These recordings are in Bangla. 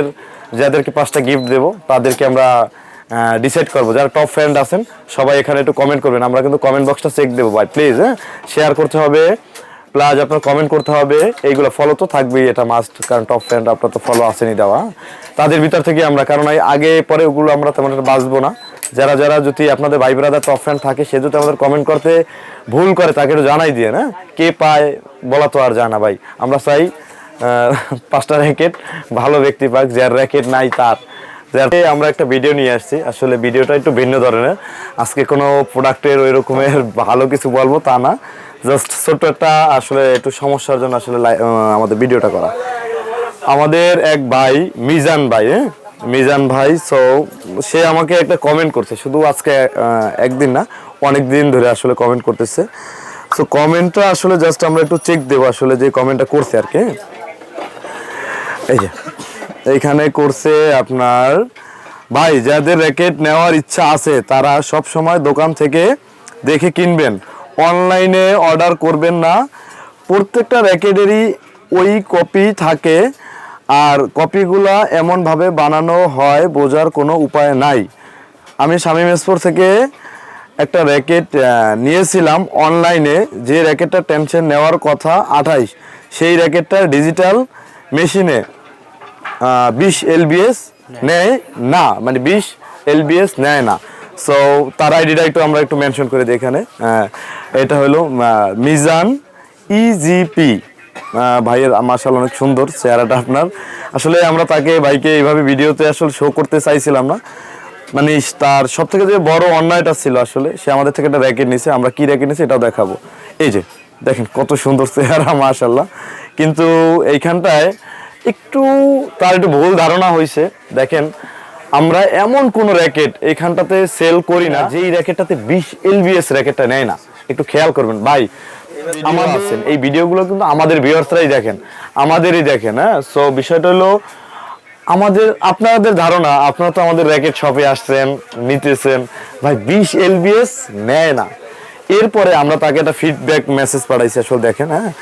আমাদের যাদেরকে পাঁচটা গিফট দেবো, তাদেরকে আমরা ডিসাইড করব। যারা টপ ফ্রেন্ড আছেন, সবাই এখানে একটু কমেন্ট করবেন। আমরা কিন্তু কমেন্ট বক্সটা চেক দেবো। ভাই প্লিজ হ্যাঁ? শেয়ার করতে হবে। প্লাস আপনার কমেন্ট করতে হবে। এইগুলো ফলো তো থাকবেই, এটা মাস্ট কারণ টপ ফ্রেন্ড আপনার তো ফলো আসেনি দেওয়া। তাদের ভিতর থেকে আমরা, কারণ আগে, পরে ওগুলো আমরা তেমন একটা বাঁচবো না। যারা যারা যদি আপনাদের ভাই ব্রাদার টপ ফ্রেন্ড থাকে, সে যদি আমাদের কমেন্ট করতে ভুল করে, তাকে একটু জানাই দিয়ে না কে পায়, বলা তো আর জানা, ভাই। আমরা চাই পাঁচটা র্যাকেট ভালো ব্যক্তি পাক, যার র্যাকেট নাই তার। যাতে আমরা একটা ভিডিও নিয়ে আসছি। আসলে ভিডিওটা একটু ভিন্ন ধরনের। আজকে কোনো প্রোডাক্টের ওই রকমের ভালো কিছু বলব তা না। জাস্ট ছোট্ট একটা, আসলে একটু সমস্যার জন্য আসলে আমাদের ভিডিওটা করা। আমাদের এক ভাই, মিজান ভাই হ্যাঁ? মিজান ভাই সো সে আমাকে একটা কমেন্ট করছে। শুধু আজকে একদিন না, অনেক দিন ধরে আসলে কমেন্ট করতেছে। সো কমেন্টটা আসলে জাস্ট আমরা একটু চেক দেবো আসলে যে কমেন্টটা করছে আর কি হ্যাঁ? এইখানে করছে আপনার, ভাই, যাদের র্যাকেট নেওয়ার ইচ্ছা আছে, তারা সব সময় দোকান থেকে দেখে কিনবেন। অনলাইনে অর্ডার করবেন না। প্রত্যেকটা র্যাকেটেরই ওই কপি থাকে, আর কপিগুলা এমনভাবে বানানো হয়, বোঝার কোনো উপায় নাই। আমি শামীম এসপোর থেকে একটা র্যাকেট নিয়েছিলাম অনলাইনে যে র্যাকেটটা টেনশন নেওয়ার কথা, আঠাইশ, সেই র্যাকেটটা ডিজিটাল মেশিনে বিশ এলবিএস নেয়। না মানে বিশ এলবিএস নেয় না। সো তার আইডিটা একটু আমরা একটু মেনশন করে দিই এখানে। এটা হলো মিজান E ইজিপি ভাইয়ের মার্শাল অনেক সুন্দর চেহারাটা আপনার। আসলে আমরা তাকে ভাইকে এইভাবে ভিডিওতে আসলে শো করতে চাইছিলাম না। মানে তার সব থেকে যে বড় অন্যায়টা ছিল আসলে সে আমাদের থেকে একটা র্যাকেট নিছে আমরা কি র্যাকেট নিছি এটাও দেখাবো। এই যে দেখেন কত সুন্দর চেহারা মাশাল্লাহ কিন্তু এইখানটায় একটু তার একটু ভুল ধারণা হয়েছে দেখেন, আমরা এমন কোন র্যাকেট এইখানটাতে সেল করি না, যেই র্যাকেটটাতে বিশ এলবিএস র্যাকেটটা নেয় না। একটু খেয়াল করবেন। ভাই আছেন। এই ভিডিওগুলো কিন্তু আমাদের ভিউয়ার্সরাই দেখেন। আমাদেরই দেখেন হ্যাঁ? সো বিষয়টা হলো, আমাদের, আপনাদের ধারণা, আপনারা তো আমাদের র্যাকেট শপে আসছেন, নিতেছেন। ভাই, বিশ এলবিএস নেয় না। এরপরে আমরা তাকে একটা ফিডব্যাক মেসেজ পাঠাইছি, আসলে দেখেন হ্যাঁ?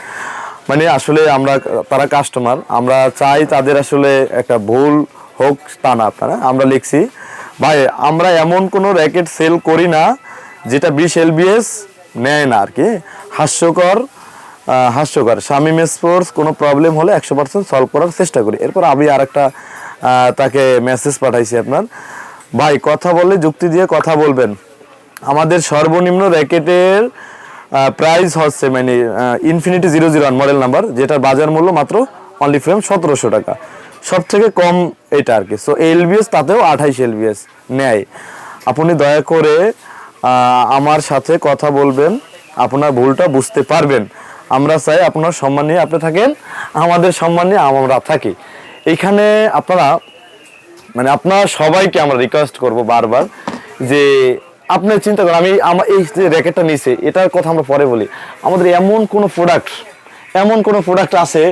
মানে আসলে আমরা তারা কাস্টমার আমরা চাই তাদের আসলে একটা ভুল হোক তা না আপনারা আমরা লিখছি, ভাই, আমরা এমন কোনো র্যাকেট সেল করি না যেটা বিশ এলবিএস নেয় না আর কি হাস্যকর হাস্যকর। শামিম স্পোর্টস কোনো প্রবলেম হলে একশো পার্সেন্ট সলভ করার চেষ্টা করি। এরপর আমি আর একটা তাকে মেসেজ পাঠাইছি আপনার। ভাই, কথা বললে যুক্তি দিয়ে কথা বলবেন। আমাদের সর্বনিম্ন র্যাকেটের প্রাইস হচ্ছে মানে infinity zero zero one model number যেটার বাজার মূল্য মাত্র অনলি ফ্রেম সতেরোশো টাকা। সব থেকে কম এটা আর কি। সো এলবিএস তাতেও আঠাইশ এলবিএস নেয়। আপনি দয়া করে আমার সাথে কথা বলবেন, আপনার ভুলটা বুঝতে পারবেন। আমরা চাই আপনার সম্মান নিয়ে আপনি থাকেন, আমাদের সম্মান নিয়ে আমরা থাকি। এইখানে আপনারা মানে আপনার সবাইকে আমরা রিকোয়েস্ট করব বারবার যে আপনি চিন্তা করেন, আমি আমার এই যে র্যাকেটটা নিছে এটার কথা আমরা পরে বলি। আমাদের এমন কোনো প্রোডাক্ট এমন কোনো প্রোডাক্ট আছে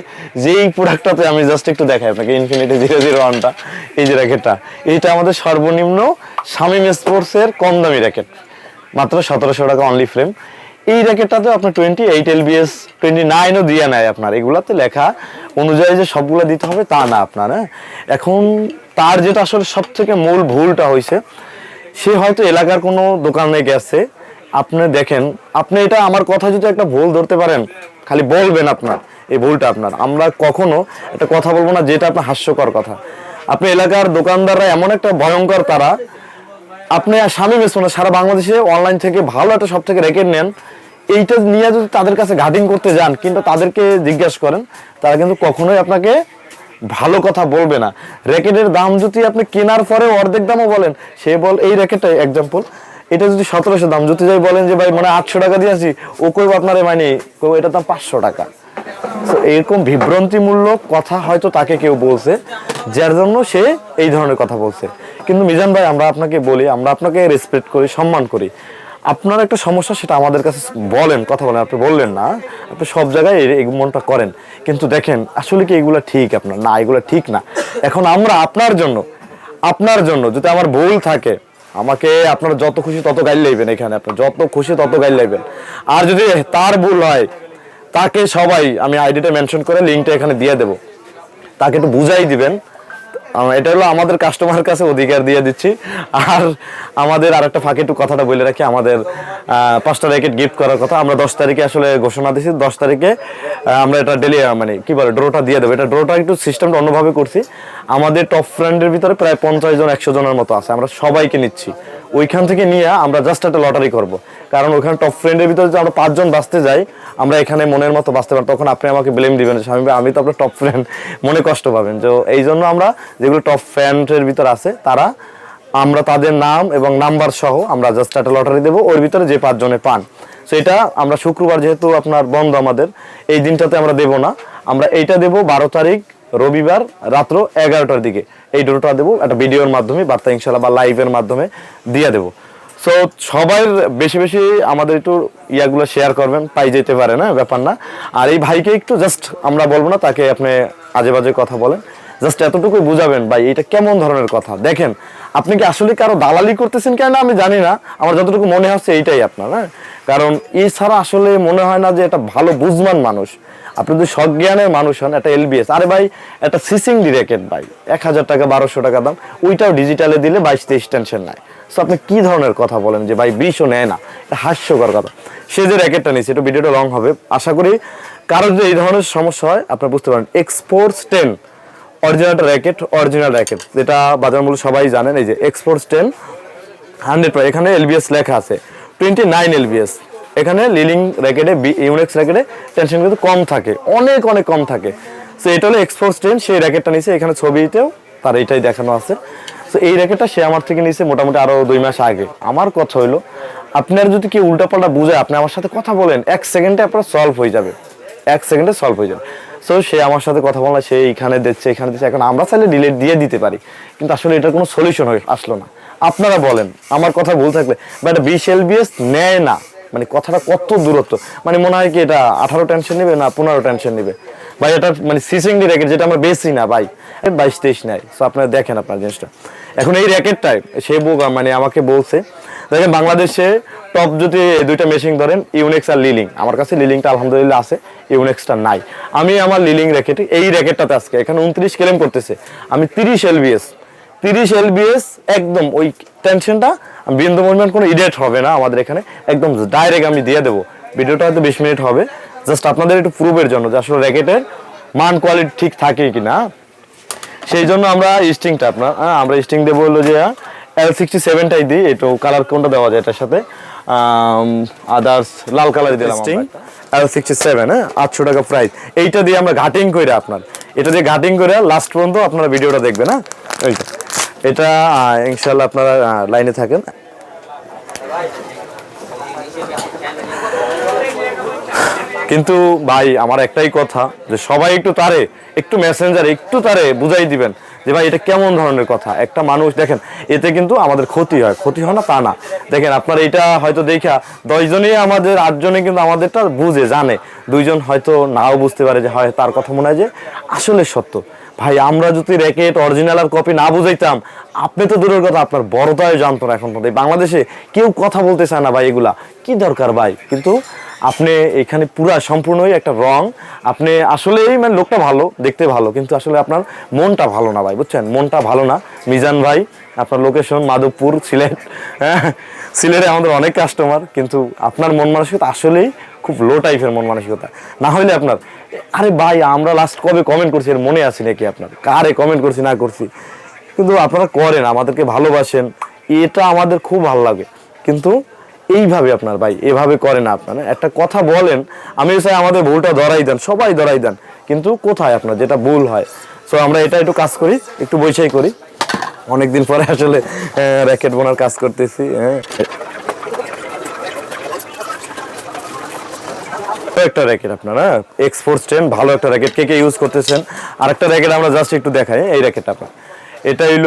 যেই প্রোডাক্টটাতে আমি জাস্ট একটু দেখাই আপনাকে ইনফিনিটি জিরো জিরো ওয়ানটা এই যে র্যাকেটটা। এইটা আমাদের সর্বনিম্ন শামিম স্পোর্টসের কম দামি র্যাকেট, মাত্র সতেরোশো টাকা অনলি ফ্রেম এই র্যাকেটটাতে আপনার টোয়েন্টি এইট এলবিএস টোয়েন্টি নাইনও দিয়ে নেয় আপনার। এগুলাতে লেখা অনুযায়ী যে সবগুলো দিতে হবে তা না আপনার হ্যাঁ? এখন তার যেটা আসলে সব থেকে মূল ভুলটা হয়েছে সে হয়তো এলাকার কোনো দোকানে গেছে। আপনি দেখেন, আপনি এটা আমার কথা যদি একটা ভুল ধরতে পারেন, খালি বলবেন আপনার, এই ভুলটা আপনার। আমরা কখনো একটা কথা বলব না, যেটা আপনার হাস্যকর কথা। আপনি এলাকার দোকানদাররা এমন একটা ভয়ঙ্কর তারা। আপনি আর স্বামী বেসবো না, সারা বাংলাদেশে অনলাইন থেকে ভালো একটা সব থেকে রেকেট নেন। এইটা নিয়ে যদি তাদের কাছে গার্ডিং করতে যান, কিন্তু তাদেরকে জিজ্ঞাসা করেন, তারা কিন্তু কখনোই আপনাকে ভালো কথা বলবে না। র্যাকেটের দাম যদি আপনি কেনার পরে অর্ধেক দামও বলেন, সে বল, এই র্যাকেটটা এক্সাম্পল এটা যদি সতেরোশো দাম, যদি যাই বলেন যে, ভাই মানে আটশো টাকা দিয়ে আছি ও কইব আপনার মানে কইব এটার দাম পাঁচশো টাকা। তো এরকম বিভ্রান্তিমূলক কথা হয়তো তাকে কেউ বলছে, যার জন্য সে এই ধরনের কথা বলছে। কিন্তু মিজান ভাই, আমরা আপনাকে বলি, আমরা আপনাকে রেসপেক্ট করি, সম্মান করি। আপনার একটা সমস্যা, সেটা আমাদের কাছে বলেন, কথা বলেন, আপনি বললেন না, আপনি সব জায়গায় মনটা করেন। কিন্তু দেখেন, আসলে কি এগুলো ঠিক আপনার? না, এগুলো ঠিক না। এখন আমরা আপনার জন্য আপনার জন্য যদি আমার ভুল থাকে, আমাকে আপনারা যত খুশি তত গাইল লাইবেন এখানে আপনার যত খুশি তত গাইল লাইবেন আর যদি তার ভুল হয়, তাকে সবাই, আমি আইডিটা মেনশন করে লিঙ্কটা এখানে দিয়ে দেব। তাকে একটু বুঝাই দিবেন এটা হলো আমাদের কাস্টমার কাছে অধিকার দিয়ে দিচ্ছি। আর আমাদের আর একটা ফাঁকে একটু কথাটা বলে রাখি, আমাদের পাঁচটা র্যাকেট গিফট করার কথা। আমরা দশ তারিখে আসলে ঘোষণা দিয়েছি দশ তারিখে আমরা এটা ডেলি মানে কি বলে ড্রোটা দিয়ে দেবো। এটা ড্রোটা একটু সিস্টেমটা অন্যভাবে করছি। আমাদের টপ ফ্রেন্ডের ভিতরে প্রায় পঞ্চাশ জন, একশো জনের মতো আছে। আমরা সবাইকে নিচ্ছি। ওইখান থেকে নিয়ে আমরা জাস্ট একটা লটারি করব। কারণ ওইখানে টপ ফ্রেন্ডের ভিতরে যে আমরা পাঁচজন বাঁচতে যাই আমরা এখানে মনের মতো বাঁচতে পারি তখন আপনি আমাকে ব্লেম দিবেন স্বামী আমি তো আপনার টপ ফ্রেন্ড মনে কষ্ট পাবেন। তো এই জন্য আমরা যেগুলো টপ ফ্রেন্ডের ভিতর আছে, তারা আমরা তাদের নাম এবং নাম্বার সহ আমরা জাস্ট একটা লটারি দেবো। ওর ভিতরে যে পাঁচজনে পান। তো এটা আমরা শুক্রবার যেহেতু আপনার বন্ধ আমাদের, এই দিনটাতে আমরা দেব না। আমরা এইটা দেব বারো তারিখ রবিবার রাত্র এগারোটার দিকে। এই ডোটা দেবো, একটা ভিডিওর মাধ্যমে, বার্তা ইনশাল্লাহ বা লাইভের মাধ্যমে দিয়ে দেবো। সো সবাই বেশি বেশি আমাদের একটু ইয়াগুলো শেয়ার করবেন, পাই যেতে পারে না, ব্যাপার না। আর এই ভাইকে একটু জাস্ট আমরা বলব না, তাকে আপনি আজে বাজে কথা বলেন। জাস্ট এতটুকুই বুঝাবেন ভাই, এটা কেমন ধরনের কথা? দেখেন আপনি কি আসলে কারও দালালি করতেছেন কেন আমি জানি না। আমার যতটুকু মনে হচ্ছে এইটাই আপনার হ্যাঁ? কারণ এছাড়া আসলে মনে হয় না যে এটা ভালো বুঝমান মানুষ। আপনি যদি সজ্ঞানের মানুষ হন, একটা এলবিএস আরে ভাই, একটা সিসিং র্যাকেট ভাই, এক হাজার টাকা, বারোশো টাকা দাম, ওইটাও ডিজিটালে দিলে বাইশ তেইশ টেনশন নাই। সো আপনি কি ধরনের কথা বলেন যে ভাই বিশও নেয় না? এটা হাস্যকর কথা। সে যে র্যাকেটটা নিয়েছে একটু ভিডিওটা লং হবে। আশা করি কারোর যদি এই ধরনের সমস্যা হয়, আপনারা বুঝতে পারেন exports ten original racket original racket যেটা বাজার মূল্য সবাই জানেন, এই যে এক্সপোর্টস টেন হান্ড্রেড এখানে এলবিএস লেখা আছে টোয়েন্টি নাইন এলবিএস এখানে লিলিং র্যাকেটে ইউনেক্স র্যাকেটে টেনশন কিন্তু কম থাকে, অনেক অনেক কম থাকে। সো এটা হলো এক্সপোর্টস টেন সেই র্যাকেটটা নিয়েছে, এখানে ছবিতেও তার এইটাই দেখানো আছে। সো এই র্যাকেটটা সে আমার থেকে নিয়েছে মোটামুটি আরও দুই মাস আগে। আমার কথা হইল আপনার যদি কি উল্টাপাল্টা বুঝে আপনি আমার সাথে কথা বলেন, এক সেকেন্ডে আপনার সলভ হয়ে যাবে। এক সেকেন্ডে সলভ হয়ে যাবে। সো সে আমার সাথে কথা বলা সে এখানে দিচ্ছে এখানে দিচ্ছে। এখন আমরা চাইলে ডিলেট দিয়ে দিতে পারি। কিন্তু আসলে এটার কোনো সলিউশন আসলো না। আপনারা বলেন, আমার কথা ভুল থাকলে। বা এটা বিশ এলবিএস নেয় না। মানে কথাটা কত দূরত্ব। মানে মনে হয় কি এটা আঠারো টেনশন নেবে না পনেরো টেনশন নেবে। ভাই, এটা মানে সিসিং ডি র্যাকেট যেটা আমরা বেশি না, ভাই। বাইশ তেইশ নেয়। সো আপনারা দেখেন আপনার জিনিসটা। এখন এই র্যাকেটটাই সে বোকা মানে আমাকে বলছে দেখেন বাংলাদেশে টপ যদি দুইটা মেশিন ধরেন ইউনেক্স আর লিলিং আমার কাছে লিলিংটা আলহামদুলিল্লাহ আছে ইউনেক্সটা নাই। আমি আমার লিলিং র্যাকেট এই র্যাকেটটাতে আজকে, এখানে উনত্রিশ ক্লেম করতেছে। আমি তিরিশ এলবিএস তিরিশ এলবিএস একদম ওই টেনশনটা বিন্দু পরিমাণ কোনো ইডেট হবে না আমাদের এখানে, একদম ডাইরেক্ট আমি দিয়ে দেবো। ভিডিওটা হয়তো বিশ মিনিট হবে। জাস্ট আপনাদের একটু প্রুফের জন্য যে আসলে র্যাকেটের মান কোয়ালিটি ঠিক থাকে কি না সেই জন্য আমরা স্টিংটা আপনার আমরা স্টিং দেবো হলো যে সিক্সটি সেভেনটাই দিই কালার কোনটা দেওয়া যায় এটার সাথে? আদার্স লাল কালার দিলাম স্টিং এল সিক্সটি সেভেন হ্যাঁ? আটশো টাকা প্রাইস এইটা দিয়ে আমরা ঘাটিং করে আপনার এটা দিয়ে ঘাটিং করে লাস্ট পর্যন্ত আপনারা ভিডিওটা দেখবেন হ্যাঁ? এটা ইনশাল্লাহ আপনারা লাইনে থাকেন। কিন্তু ভাই আমার একটাই কথা যে সবাই একটু তারে একটু মেসেঞ্জার একটু তারে বুঝাই দিবেন। যে ভাই, এটা কেমন ধরনের কথা? একটা মানুষ, দেখেন, এতে কিন্তু আমাদের ক্ষতি হয়। ক্ষতি হয় না, তা না। দেখেন, আপনার এটা হয়তো দেখা দশজনই আমাদের আটজনে কিন্তু আমাদেরটা বুঝে, জানে। দুইজন হয়তো নাও বুঝতে পারে যে, হয় তার কথা মনে হয় যে, আসলে সত্য। ভাই, আমরা যদি র্যাকেট অরিজিনাল আর কপি না বুঝাইতাম, আপনি তো দূরের কথা, আপনার বড়তায় জানতো না এখন বাংলাদেশে কেউ কথা বলতে চায় না ভাই এগুলা। কি দরকার ভাই? কিন্তু আপনি এখানে পুরা সম্পূর্ণই একটা রং। আপনি আসলেই মানে লোকটা ভালো, দেখতে ভালো, কিন্তু আসলে আপনার মনটা ভালো না ভাই, বুঝছেন? মনটা ভালো না। মিজান ভাই, আপনার লোকেশন মাধবপুর, সিলেট হ্যাঁ? সিলেটে আমাদের অনেক কাস্টমার কিন্তু আপনার মন মানসিকতা আসলেই খুব লো টাইপের মন মানসিকতা। না হলে আপনার, আরে ভাই, আমরা লাস্ট কবে কমেন্ট করছি, এর মনে আছে নাকি আপনার? কারে কমেন্ট করছি, না করছি? কিন্তু আপনারা করেন, আমাদেরকে ভালোবাসেন, এটা আমাদের খুব ভালো লাগে। কিন্তু এইভাবে আপনার ভাই, এভাবে করে না আপনার একটা কথা বলেন আমি চাই আমাদের ভুলটা ধরাই দেন, সবাই ধরাই দেন, কিন্তু কোথায় আপনার যেটা ভুল হয়? সো আমরা এটা একটু কাজ করি, একটু বৈশাই করি। অনেকদিন পরে আসলে র্যাকেট বোনার কাজ করতেছি হ্যাঁ। একটা র্যাকেট আপনার হ্যাঁ? এক্সপোর্ট স্টেন ভালো একটা র্যাকেট কে কে ইউজ করতেছেন? আর একটা র্যাকেট আমরা জাস্ট একটু দেখাই, এই র্যাকেটটা আপনার। এটা হইল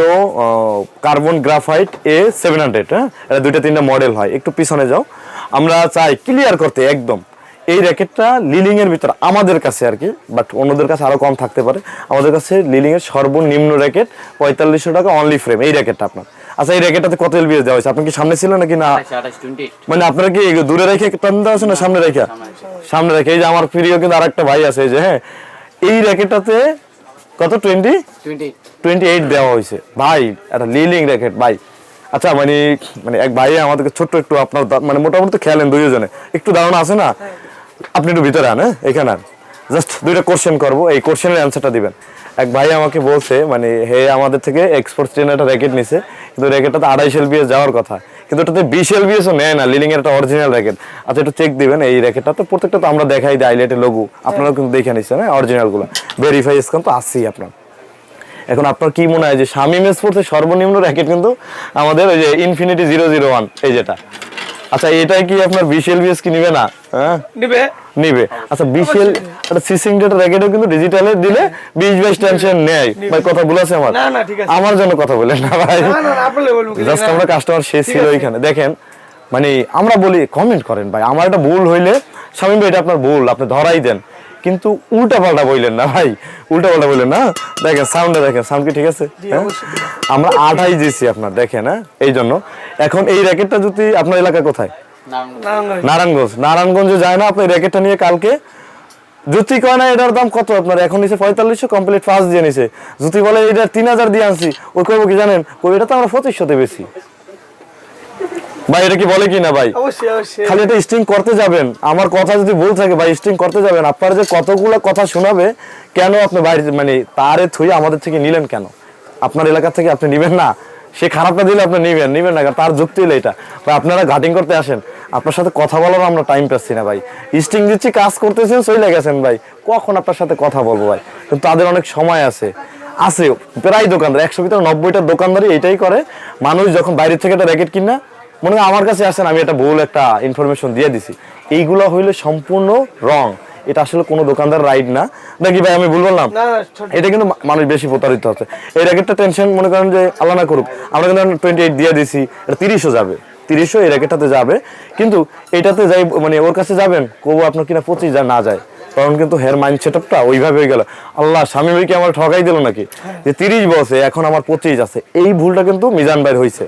carbon graphite A seven hundred হ্যাঁ? এটা দুইটা তিনটা মডেল হয়। একটু পিছনে যাও। আমরা চাই ক্লিয়ার করতে একদম। এই র্যাকেটটা লিলিং এর ভিতর আমাদের কাছে আর কি বাট অন্যদের কাছে আরও কম থাকতে পারে। আমাদের কাছে লিলিং এর সর্বনিম্ন র্যাকেট পঁয়তাল্লিশশো টাকা অনলি ফ্রেম এই র্যাকেটটা আপনার। আচ্ছা এই র্যাকেটটাতে কত এলবিএস দেওয়া হয়েছে? আপনি কি সামনে ছিল নাকি না? মানে আপনারা কি দূরে রেখে টান দেওয়া আছে না সামনে রেখে? সামনে রেখে। এই যে আমার প্রিয় কিন্তু আরেকটা ভাই আছে এই যে হ্যাঁ। এই র্যাকেটটাতে কত? টোয়েন্টি টোয়েন্টি এইট দেওয়া হয়েছে। ভাই একটা লিলিং র্যাকেট ভাই। আচ্ছা মানে মানে এক ভাই আমাদেরকে ছোট্ট একটু আপনার মানে মোটামুটি তো খেলেন দুইজনে। একটু ধারণা আছে না? আপনি একটু ভিতরে আন হ্যাঁ? এখানে আন। জাস্ট দুইটা কোশ্চেন করব এই কোশ্চেনের অ্যান্সারটা দিবেন। এক ভাই আমাকে বলছে মানে হে, আমাদের থেকে এক্সপোর্ট ট্রেনের একটা র্যাকেট নিছে। কিন্তু র্যাকেটটা তো আড়াইশ এলবিএস যাওয়ার কথা। কিন্তু ওটাতে বিশ এলবিএসও নেয় না লিলিং এর একটা অরিজিনাল র্যাকেট আচ্ছা একটু চেক দিবেন, এই র্যাকেটটা তো প্রত্যেকটা তো আমরা দেখাই দিই আইলেটের লোগো। আপনারাও কিন্তু দেখে নিচ্ছেন হ্যাঁ অরিজিনালগুলো ভেরিফাই স্ক্যান তো আসছেই আপনার। এখন আপনার কি মনে হয় যে শামিম স্পোর্টসের সর্বনিম্ন র্যাকেট কিন্তু আমাদের ওই যে ইনফিনিটি জিরো জিরো ওয়ান এই যেটা। আচ্ছা এটাই কি আপনার বিশেল বিএস কি নিবে না? হ্যাঁ? নিবে। নিবে। আচ্ছা বিশেল এটা একটা সিসিং ডেটা র্যাকেটও কিন্তু ডিজিটালে দিলে বিশ বাইশ টেনশন নেই। ভাই কথা বলেছে আমার? না, না, ঠিক আছে। আমার জন্য কথা বলেন না ভাই। না না আপনি বলব? জাস্ট আমরা কাস্টমার শেষ ছিল ওইখানে। দেখেন মানে আমরা বলি কমেন্ট করেন ভাই। আমার একটা ভুল হইলে স্বামী ভাই এটা আপনার ভুল আপনি ধরাই দেন। কিন্তু উল্টা পাল্টা বললেন না ভাই উল্টা পাল্টা বললেন না? দেখেন সাউন্ডে দেখেন সাউন্ড কি ঠিক আছে? হ্যাঁ? আমরা আঠাই দিয়েছি আপনার দেখেন হ্যাঁ? এই জন্য। এখন এই র্যাকেটটা যদি আপনার এলাকা কোথায়? নারায়ণগঞ্জ। নারায়ণগঞ্জে। যায় না আপনি র্যাকেটটা নিয়ে কালকে? জুতি কয় না এটার দাম কত আপনার? এখন নিচে পঁয়তাল্লিশশো কমপ্লিট ফার্স্ট দিয়ে নিছে। জুতি বলে এটা তিন হাজার দিয়ে আনছি। ওই কইব কি জানেন? কই এটা তো আমরা পঁচিশশোতে বেশি ভাই এটা কি বলে কি না ভাই খালি এটা স্ট্রিং করতে যাবেন। আমার কথা যদি ভুল থাকে ভাই স্ট্রিং করতে যাবেন। আপনার যে কতগুলো কথা শোনাবে কেন আপনি বাইরে মানে তারে থুই আমাদের থেকে নিলেন কেন? আপনার এলাকা থেকে আপনি নিবেন না? সে খারাপটা দিলে আপনি নিবেন নিবেন না তার যুক্তি হলো এটা। ভাই আপনারা ঘাটিং করতে আসেন। আপনার সাথে কথা বলার আমরা টাইম পাচ্ছি না ভাই। স্ট্রিং দিচ্ছি কাজ করতেছেন সই লেগেছেন ভাই। কখন আপনার সাথে কথা বলব ভাই? কিন্তু তাদের অনেক সময় আছে। আছে প্রায় দোকানদার একশো ভিতরে নব্বইটা দোকানদারই এটাই করে। মানুষ যখন বাইরে থেকে একটা র্যাকেট কিনা মনে হয় আমার কাছে আসেন আমি একটা ভুল একটা ইনফরমেশন দিয়ে দিছি। এইগুলো হইলে সম্পূর্ণ রং এটা আসলে কোনো দোকানদার রাইড না। নাকি ভাই আমি ভুল বললাম? এটা কিন্তু মানুষ বেশি প্রতারিত হচ্ছে। এই র্যাকেটটা টেনশন মনে করেন যে আল্লাহ না করুক আমরা কিন্তু টোয়েন্টি এইট দিয়ে দিছি এটা তিরিশও যাবে। তিরিশও এই র্যাকেটটাতে যাবে। কিন্তু এটাতে যাই মানে ওর কাছে যাবেন কবু আপনার কিনা পঁচিশ যা না যায়। কারণ কিন্তু হেয়ার মাইন্ড সেট আপটা ওইভাবে হয়ে গেল। আল্লাহ স্বামী ভাইকে আমার ঠকাই দিল নাকি? যে তিরিশ বসে এখন আমার পঁচিশ আছে। এই ভুলটা কিন্তু মিজান ভাইয়ের হয়েছে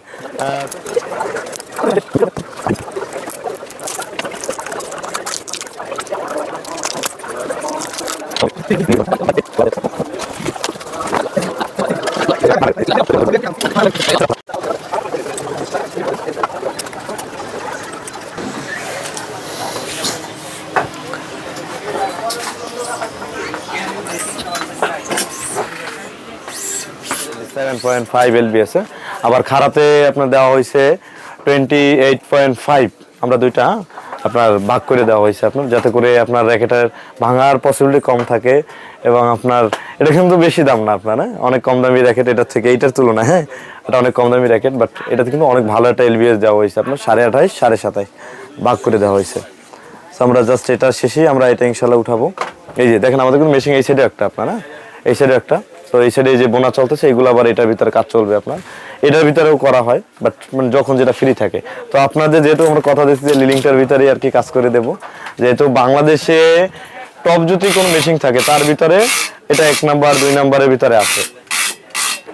সেভেন পয়েন্ট ফাইভ এলবি আছে আবার খারাপে আপনার দেওয়া হয়েছে টোয়েন্টি এইট পয়েন্ট ফাইভ আমরা দুইটা আপনার ভাগ করে দেওয়া হয়েছে আপনার, যাতে করে আপনার র্যাকেটের ভাঙার পসিবিলিটি কম থাকে এবং আপনার, এটা কিন্তু বেশি দাম না আপনার হ্যাঁ? অনেক কম দামি র্যাকেট এটার থেকে, এইটার তুলনায় হ্যাঁ? এটা অনেক কম দামি র্যাকেট বাট এটাতে কিন্তু অনেক ভালো একটা এলবিএস দেওয়া হয়েছে আপনার, সাড়ে আঠাইশ সাড়ে সাতাইশ ভাগ করে দেওয়া হয়েছে। So আমরা জাস্ট এটার শেষেই আমরা এটা ইনশাল্লাহ উঠাবো। এই যে দেখেন, আমাদের কিন্তু মেশিন এই সাইডে একটা আপনার হ্যাঁ? এই সাইডে একটা। তো এই সাইডে যে বোনা চলতেছে এইগুলো আবার এটার ভিতরে কাজ চলবে আপনার। এটার ভিতরেও করা হয় বাট মানে যখন যেটা ফ্রি থাকে। তো আপনাদের যেহেতু আমরা কথা দিচ্ছি যে লিলিংটার ভিতরে আর কি কাজ করে দেব যেহেতু বাংলাদেশে টপ যদি কোনো মেশিন থাকে তার ভিতরে এটা এক নাম্বার দুই নাম্বারের ভিতরে আছে।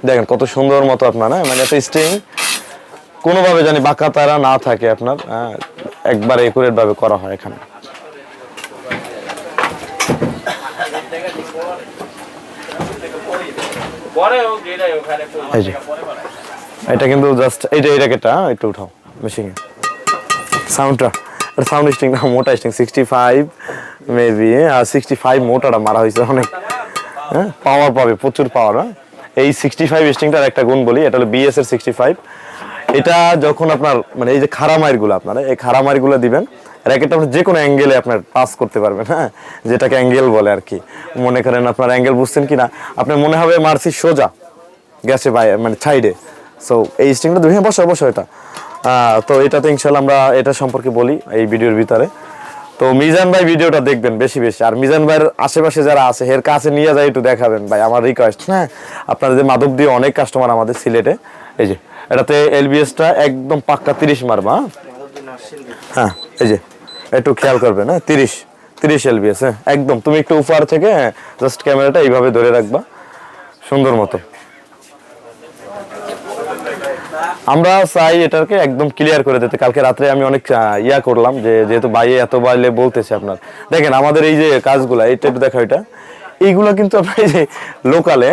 দেখেন কত সুন্দর মতো আপনার হ্যাঁ? মানে একটা স্ট্রিং কোনোভাবে জানি বাঁকা তারা না থাকে আপনার হ্যাঁ, একবার একুরেট ভাবে করা হয় এখানে। এই যে। এটা কিন্তু জাস্ট এইটা এই র্যাকেটটা একটু উঠাও মেশিনে সাউন্ডটা সাউন্ড স্টিং না মোটা স্টিং সিক্সটি ফাইভ মেবি আর সিক্সটি ফাইভ মোটাটা মারা হয়েছে অনেক। হ্যাঁ পাওয়ার পাবে প্রচুর পাওয়ার হ্যাঁ। এই সিক্সটি ফাইভ স্টিংটার একটা গুণ বলি এটা হলো বিএস এর সিক্সটি ফাইভ এটা যখন আপনার মানে এই যে খারামাইরগুলো আপনারা এই খারামাইরগুলো দিবেন র্যাকেটটা আপনি যে কোনো অ্যাঙ্গেলে আপনার পাস করতে পারবেন হ্যাঁ? যেটাকে অ্যাঙ্গেল বলে আর কি। মনে করেন আপনার অ্যাঙ্গেল বুঝছেন কি না আপনার মনে হবে মারছি সোজা, গেছে বাই মানে সাইডে সো এই স্ট্রিংটা দুই বসো বসো এটা। তো এটাতে ইনশাল্লাহ আমরা এটা সম্পর্কে বলি এই ভিডিওর ভিতরে। তো মিজান ভাই ভিডিওটা দেখবেন বেশি বেশি। আর মিজান ভাইয়ের আশেপাশে যারা আছে এর কাছে নিয়ে যায় একটু দেখাবেন ভাই, আমার রিকোয়েস্ট হ্যাঁ? আপনাদের মাধব দিয়ে অনেক কাস্টমার আমাদের সিলেটে, এই যে, এটাতে এলবিএসটা একদম পাক্কা তিরিশ মারবা? হ্যাঁ এই যে। একটু খেয়াল করবে, না? তিরিশ তিরিশ এলবিএস হ্যাঁ? একদম, তুমি একটু উপর থেকে জাস্ট ক্যামেরাটা এইভাবে ধরে রাখবা, সুন্দর মতো। আমরা চাই এটাকে একদম ক্লিয়ার করে দিতে। কালকে রাত্রে আমি অনেক ইয়া করলাম যে, যেহেতু বাইরে এত বাইলে বলতেছে আপনার। দেখেন, আমাদের এই যে কাজগুলা, এই টাইপ দেখা এটা। এইগুলো কিন্তু আপনার যে লোকালে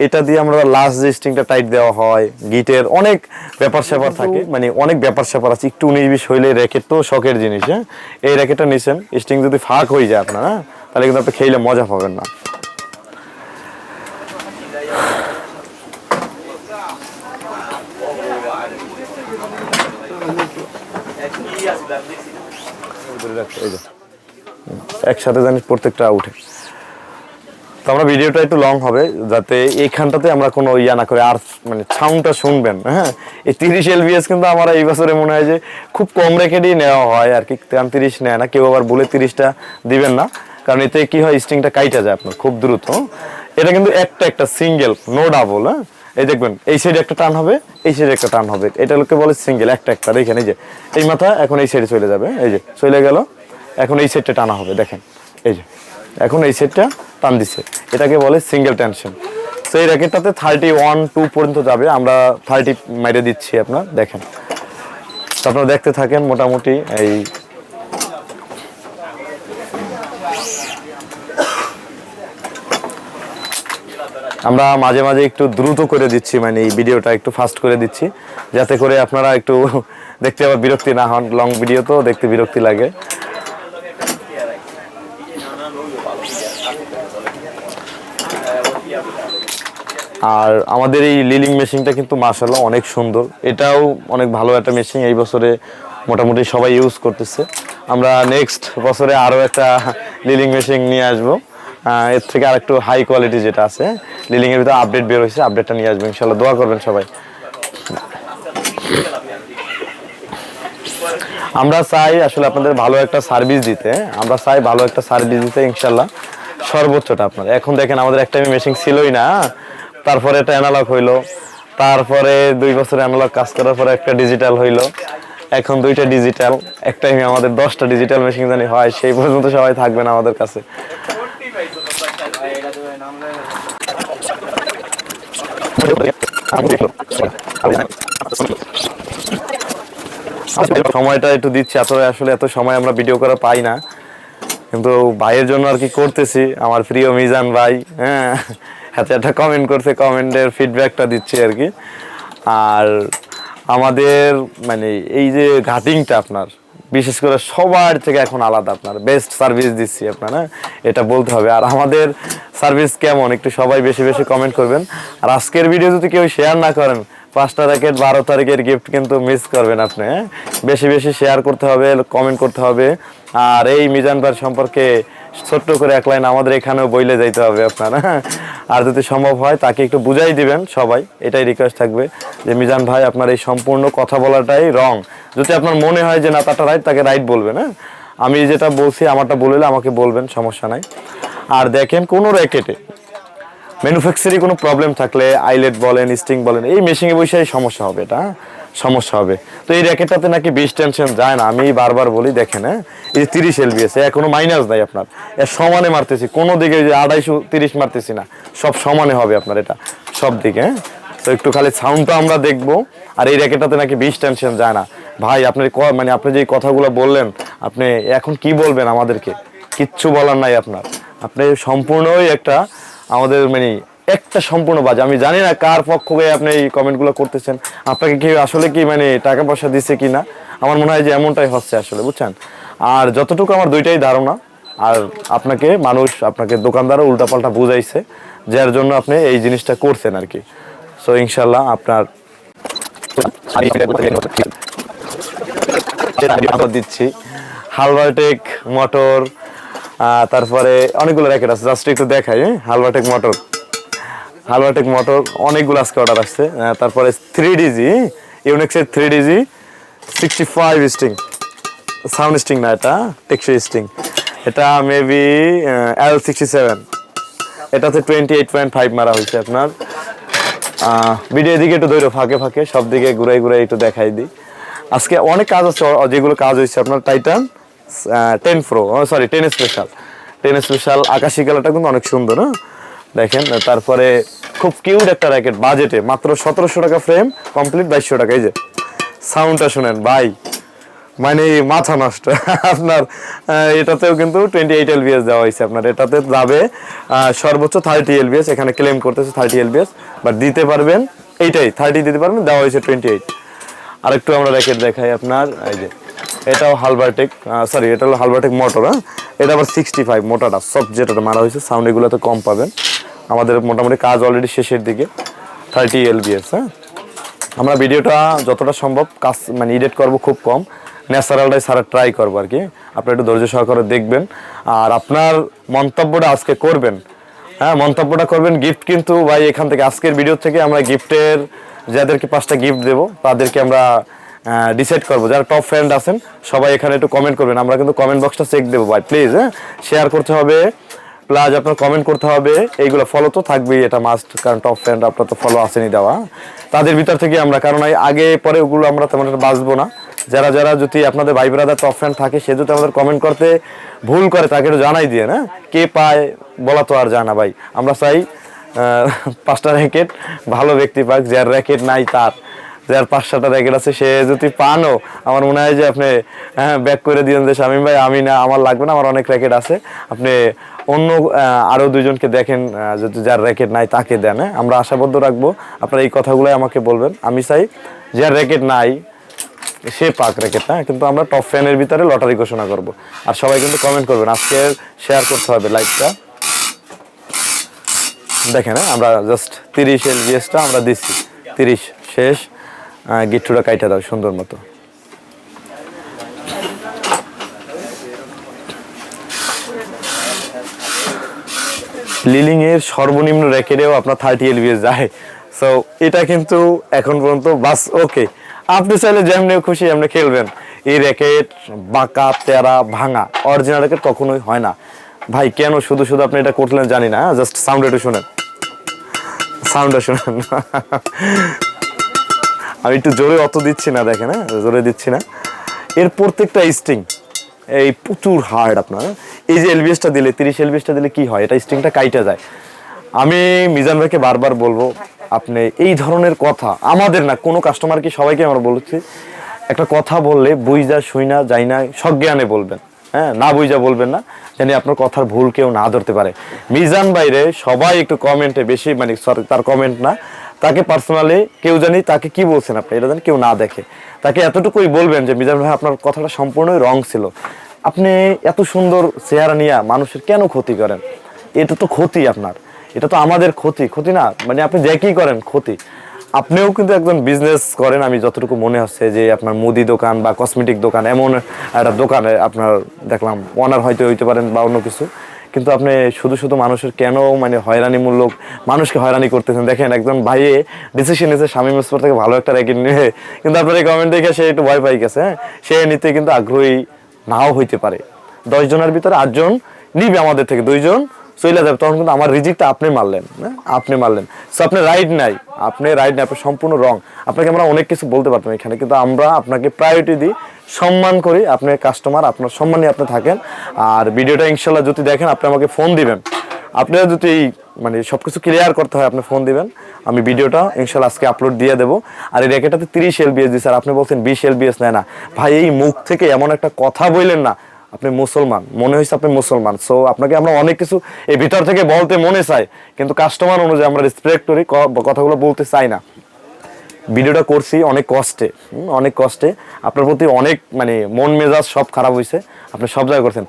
এটা দিয়ে আমরা লাস্ট যে স্ট্রিংটা টাইট দেওয়া হয় গিটের অনেক ব্যাপার স্যাপার থাকে মানে অনেক ব্যাপার স্যাপার আছে একটু উনিশ বিশ হইলে র্যাকেট তো শখের জিনিস হ্যাঁ। এই র্যাকেটটা নিছেন স্ট্রিং যদি ফাঁক হয়ে যায় আপনার হ্যাঁ তাহলে কিন্তু আপনি খেলে মজা পাবেন না। একসাথে জানিস প্রত্যেকটা উঠে তো আমরা ভিডিওটা একটু লং হবে, যাতে এইখানটাতে আমরা কোনো ইয়া না করে আর মানে সাউন্ডটা শুনবেন হ্যাঁ? এই তিরিশ এলবিএস কিন্তু আমার এই বছরে মনে হয় যে খুব কম রেখেই নেওয়া হয় আর কি কারণ তিরিশ নেয় না, কেউ আবার বলে তিরিশটা দিবেন না, কারণ এতে কি হয় স্ট্রিংটা কাইটা যায় আপনার, খুব দ্রুত। এটা কিন্তু একটা একটা সিঙ্গেল নো ডাবল হ্যাঁ? এই দেখবেন, এই সাইডে একটা টান হবে, এই সাইডে একটা টান হবে, এটা লোকে বলে সিঙ্গেল একটা একটা, দেখেন, এই যে, এই মাথা এখন এই সাইডে চলে যাবে, এই যে, চলে গেল, এখন এই সাইডটা টানা হবে, দেখেন, এই যে, এখন এই সেটটা টান দিচ্ছে এটাকে বলে সিঙ্গেল টেনশন তো এই র্যাকেটটাতে থার্টি ওয়ান টু পর্যন্ত যাবে। আমরা থার্টি মেরে দিচ্ছি আপনার, দেখেন। আপনারা দেখতে থাকেন মোটামুটি এই আমরা মাঝে মাঝে একটু দ্রুত করে দিচ্ছি মানে এই ভিডিওটা একটু ফাস্ট করে দিচ্ছি, যাতে করে আপনারা একটু দেখতে আবার বিরক্তি না হন। লং ভিডিও তো দেখতে বিরক্তি লাগে। আর আমাদের এই লিলিং মেশিনটা কিন্তু মার্শাল্লাহ অনেক সুন্দর। এটাও অনেক ভালো একটা মেশিন এই বছরে মোটামুটি সবাই ইউজ করতেছে। আমরা নেক্সট বছরে আরও একটা লিলিং মেশিন নিয়ে আসব। এর থেকে আর একটু হাই কোয়ালিটি যেটা আছে লিলিং এর ভিতরে আপডেট বের হয়েছে আপডেটটা নিয়ে আসব ইনশাল্লাহ দোয়া করবেন সবাই। আমরা চাই আসলে আপনাদের ভালো একটা সার্ভিস দিতে। আমরা চাই ভালো একটা সার্ভিস দিতে ইনশাল্লাহ সর্বোচ্চটা আপনার এখন দেখেন আমাদের একটা মেশিন ছিলই না, তারপরে এটা অ্যানালগ হইল, তারপরে দুই বছর অ্যানালগ কাজ করার পরে একটা ডিজিটাল হইল, এখন দুইটা ডিজিটাল এক টাইমে আমাদের দশটা ডিজিটাল মেশিন জানি হয়, সেই পর্যন্ত সবাই থাকবেন আমাদের কাছে। সময়টা একটু দিচ্ছি এত আসলে এত সময় আমরা ভিডিও করা পাই না। কিন্তু ভাইয়ের জন্য আর কি করতেছি। আমার প্রিয় মিজান ভাই হ্যাঁ এত একটা কমেন্ট করছে কমেন্টের ফিডব্যাকটা দিচ্ছি আর কি। আর আমাদের মানে এই যে ঘাটিংটা আপনার, বিশেষ করে সবার থেকে এখন আলাদা আপনার বেস্ট সার্ভিস দিচ্ছি আপনার হ্যাঁ এটা বলতে হবে। আর আমাদের সার্ভিস কেমন? একটু সবাই বেশি বেশি কমেন্ট করবেন। আর আজকের ভিডিও যদি কেউ শেয়ার না করেন, পাঁচটা র্যাকেট বারো তারিখের গিফট কিন্তু মিস করবেন আপনি হ্যাঁ? বেশি বেশি শেয়ার করতে হবে কমেন্ট করতে হবে। আর এই মিজান ভাই সম্পর্কে ছোট্ট করে এক লাইন আমাদের এখানেও বইলে যাইতে হবে আপনার হ্যাঁ? আর যদি সম্ভব হয়, তাকে একটু বুঝাই দিবেন সবাই, এটাই রিকোয়েস্ট থাকবে যে মিজান ভাই, আপনার এই সম্পূর্ণ কথা বলাটাই রং যদি আপনার মনে হয় যে, না তাটা রাইট তাকে রাইট বলবেন হ্যাঁ আমি যেটা বলছি, আমারটা বললে আমাকে বলবেন, সমস্যা নাই আর দেখেন, কোনো র্যাকেটে ম্যানুফ্যাকচারিং কোনো প্রবলেম থাকলে আইলেট বলেন স্টিং বলেন, এই মেশিনে বসে সমস্যা হবে এটা হ্যাঁ? সমস্যা হবে। তো এই র্যাকেটটাতে নাকি বেশ টেনশন যায় না আমি বারবার বলি, দেখেন হ্যাঁ? এই তিরিশ এলবিএস কোনো মাইনাস নাই আপনার। এর সমানে মারতেছি, কোনো দিকে যে আড়াইশো তিরিশ মারতেছি না। সব সমানে হবে আপনার এটা, সব দিকে হ্যাঁ? তো একটু খালি সাউন্ডটা আমরা দেখব, আর এই র্যাকেটটাতে নাকি বেশ টেনশন যায় না। ভাই, আপনি মানে আপনি যে কথাগুলো বললেন, আপনি এখন কি বলবেন আমাদেরকে? কিচ্ছু বলার নাই আপনার। আপনি সম্পূর্ণই একটা আমাদের মানে একটা সম্পূর্ণ বাজে। আমি জানি না কার পক্ষ হয়ে আপনি এই কমেন্টগুলো করতেছেন। আপনাকে কি আসলে কি মানে টাকা পয়সা দিচ্ছে কি না আমার মনে হয় যে এমনটাই হচ্ছে আসলে, বুঝছেন? আর যতটুকু আমার দুইটাই ধারণা, আর আপনাকে মানুষ আপনাকে দোকানদারও উল্টাপাল্টা বুঝাইছে, যার জন্য আপনি এই জিনিসটা করছেন আর কি। সো ইনশাল্লাহ আপনার দিচ্ছি। হালবারটেক মোটর তারপরে অনেকগুলো র্যাকেট আছে, জাস্ট একটু দেখাই হ্যাঁ? হালবারটেক মোটর। হালবারটেক মোটর অনেকগুলো আজকে অর্ডার আসছে। তারপরে three DG ইউনিক্সের three DG sixty five string sound string না এটা টেক্সি স্টিং এটা মেবি এল সিক্সটি সেভেন এটাতে টোয়েন্টি এইট পয়েন্ট ফাইভ মারা হয়েছে আপনার। ভিডিও দিকে একটু ধরো ফাঁকে ফাঁকে, সব দিকে ঘুরাই ঘুরাই একটু দেখাই দিই। আজকে অনেক কাজ আছে যেগুলো কাজ হয়েছে আপনার Titan ten pro sorry ten special ten special আকাশি কালারটা কিন্তু অনেক সুন্দর হ্যাঁ? দেখেন, তারপরে খুব কিউট একটা র্যাকেট বাজেটে মাত্র সতেরোশো টাকা ফ্রেম কমপ্লিট বাইশশো টাকা। এই যে সাউন্ডটা শুনেন, ভাই মানে মাথা নষ্ট। আপনার এটাতেও কিন্তু টোয়েন্টি এইট এলবিএস দেওয়া হয়েছে আপনার। এটাতে যাবে সর্বোচ্চ থার্টি এলবিএস এখানে ক্লেম করতেছে থার্টি এলবিএস বাট দিতে পারবেন, এইটাই থার্টি দিতে পারবেন, দেওয়া হয়েছে টোয়েন্টি এইট আরেকটু আমরা র্যাকেট দেখাই আপনার, এই যে, এটাও হালবারটেক সরি এটা হলো হালবারটেক মোটর হ্যাঁ? এটা আবার সিক্সটি ফাইভ মোটরটা সব যেটা মারা হয়েছে সাউন্ড এগুলোতে কম পাবেন। আমাদের মোটামুটি কাজ অলরেডি শেষের দিকে থার্টি এলবিএস হ্যাঁ? আমরা ভিডিওটা যতটা সম্ভব কাজ মানে এডিট করব খুব কম। ন্যাচারালটাই সারা ট্রাই করব আর কি। আপনি একটু ধৈর্য সহকারে দেখবেন। আর আপনার মন্তব্যটা আজকে করবেন। হ্যাঁ মন্তব্যটা করবেন গিফট কিন্তু ভাই এখান থেকে আজকের ভিডিও থেকে আমরা গিফটের যাদেরকে পাঁচটা গিফট দেবো, তাদেরকে আমরা ডিসাইড করব। যারা টপ ফ্রেন্ড আছেন, সবাই এখানে একটু কমেন্ট করবেন। আমরা কিন্তু কমেন্ট বক্সটা চেক দেবো ভাই। প্লিজ হ্যাঁ? শেয়ার করতে হবে প্লাস আপনার কমেন্ট করতে হবে, এইগুলো ফলো তো থাকবেই, এটা মাস্ট কারণ টপ ফ্রেন্ড আপনার তো ফলো আসেনি দেওয়া। তাদের ভিতর থেকে আমরা, কারণ আগে, পরে ওগুলো আমরা তেমন একটা বাঁচবো না। যারা যারা যদি আপনাদের ভাই ব্রাদার টপ ফ্রেন্ড থাকে, সে যদি আমাদের কমেন্ট করতে ভুল করে, তাকে একটু জানাই দিয়ে, না? কে পায়, বলা তো আর যায় না ভাই। আমরা চাই পাঁচটা র্যাকেট ভালো ব্যক্তি পাক, যার র্যাকেট নাই তার। যার পাঁচ র্যাকেট আছে, সে যদি পানও, আমার মনে হয় যে আপনি হ্যাঁ ব্যাক করে দিয়েন যে শামীম ভাই, আমি না, আমার লাগবে না, আমার অনেক র্যাকেট আছে। আপনি অন্য আরও আরও দুইজনকে দেখেন যদি যার র্যাকেট নাই তাকে দেন হ্যাঁ? আমরা আশাবদ্ধ রাখব, আপনারা এই কথাগুলোই আমাকে বলবেন। আমি চাই যার র্যাকেট নাই, সে পাক র্যাকেট হ্যাঁ? কিন্তু আমরা টপ ফ্যানের ভিতরে লটারি ঘোষণা করব। আর সবাই কিন্তু কমেন্ট করবেন আজকে শেয়ার করতে হবে লাইকটা দেখেন হ্যাঁ আমরা জাস্ট তিরিশ এলজিএসটা আমরা দিচ্ছি। তিরিশ শেষ গিট্টুটা কাইটা দাও, সুন্দর মতো। লিলিং এর সর্বনিম্ন র্যাকেটেও আপনার থার্টি এলবিএস যায়। সো এটা কিন্তু এখন পর্যন্ত বাস ওকে আপনি চাইলে যেমনি খুশি আপনি খেলবেন। এই র্যাকেট বাঁকা, তেরা, ভাঙা অরিজিনাল র্যাকেট কখনোই হয় না। ভাই, কেন শুধু শুধু আপনি এটা করলেন জানি না জাস্ট সাউন্ড একটু শুনেন। সাউন্ডটা শোনেন। আমি একটু জোরে অত দিচ্ছি না, দেখেন হ্যাঁ? জোরে দিচ্ছি না। এর প্রত্যেকটা স্ট্রিং এই প্রচুর হার্ড আপনার। এই যে এলবিএসটা দিলে, তিরিশ এলবিএসটা দিলে কি হয়? এটা স্ট্রিংটা কাইটা যায়। আমি মিজান ভাইকে বারবার বলব, আপনি এই ধরনের কথা, আমাদের না, কোনো কাস্টমারকে সবাইকে আমরা বলছি, একটা কথা বললে বুঝা শুই না যাই না সজ্ঞানে বলবেন। হ্যাঁ না বুঝা বলবেন না, যেন আপনার কথার ভুল কেউ না ধরতে পারে। মিজান বাইরে সবাই একটু কমেন্টে বেশি মানে সরি তার কমেন্ট না। তাকে পার্সোনালি কেউ জানি তাকে কি বলছেন আপনি? এটা জানি কেউ না দেখে। তাকে এতটুকুই বলবেন যে, মিজান ভাই, আপনার কথাটা সম্পূর্ণই রং ছিল। আপনি এত সুন্দর চেহারা নিয়ে মানুষের কেন ক্ষতি করেন? এটা তো ক্ষতি আপনার। এটা তো আমাদের ক্ষতি। ক্ষতি না মানে আপনি যে কি করেন, ক্ষতি। আপনিও কিন্তু একজন বিজনেস করেন, আমি যতটুকু মনে হচ্ছে যে, আপনার মুদি দোকান বা কসমেটিক দোকান, এমন একটা দোকানে আপনার দেখলাম ওনার হয়তো হইতে পারেন বা অন্য কিছু। কিন্তু আপনি শুধু শুধু মানুষের কেন মানে হয়রানিমূলক মানুষকে হয়রানি করতেছেন? দেখেন একজন ভাইয়ে ডিসিশন নিয়েছে, স্বামী মিসপর থেকে ভালো একটা র্যাকেট নিয়ে। কিন্তু আপনার এই কমেন্ট দেখে সে একটু ভয় পাই গেছে হ্যাঁ? সে নিতে কিন্তু আগ্রহী নাও হইতে পারে। দশ জনের ভিতরে আটজন নিবে আমাদের থেকে দুইজন চলে যাবে, তখন কিন্তু আমার রিজিকটা আপনি মারলেন হ্যাঁ? আপনি মারলেন। সো আপনি রাইট নাই, আপনি রাইট নাই, আপনি সম্পূর্ণ রং আপনাকে আমরা অনেক কিছু বলতে পারতাম এখানে, কিন্তু আমরা আপনাকে প্রায়োরিটি দিই সম্মান করি আপনি কাস্টমার আপনার সম্মানে আপনি থাকেন। আর ভিডিওটা ইনশাল্লাহ যদি দেখেন, আপনি আমাকে ফোন দিবেন। আপনারা যদি মানে সব কিছু ক্লিয়ার করতে হয়, আপনি ফোন দিবেন। আমি ভিডিওটা ইনশাল্লাহ আজকে আপলোড দিয়ে দেবো। আর এই র্যাকেটাতে তিরিশ এলবিএস দিচ্ছে আর আপনি বলছেন বিশ এলবিএস নেয় না। ভাই, এই মুখ থেকে এমন একটা কথা বললেন না, আপনি মুসলমান। মনে হয়েছে আপনি মুসলমান। সো আপনাকে আমরা অনেক কিছু এই ভিতর থেকে বলতে মনে চাই কিন্তু কাস্টমার অনুযায়ী আমরা রেসপেক্ট করি কথাগুলো বলতে চাই না। ভিডিওটা করছি, অনেক কষ্টে অনেক কষ্টে। আপনার প্রতি অনেক মানে মন মেজাজ সব খারাপ হয়েছে আপনি সব জায়গায় করছেন।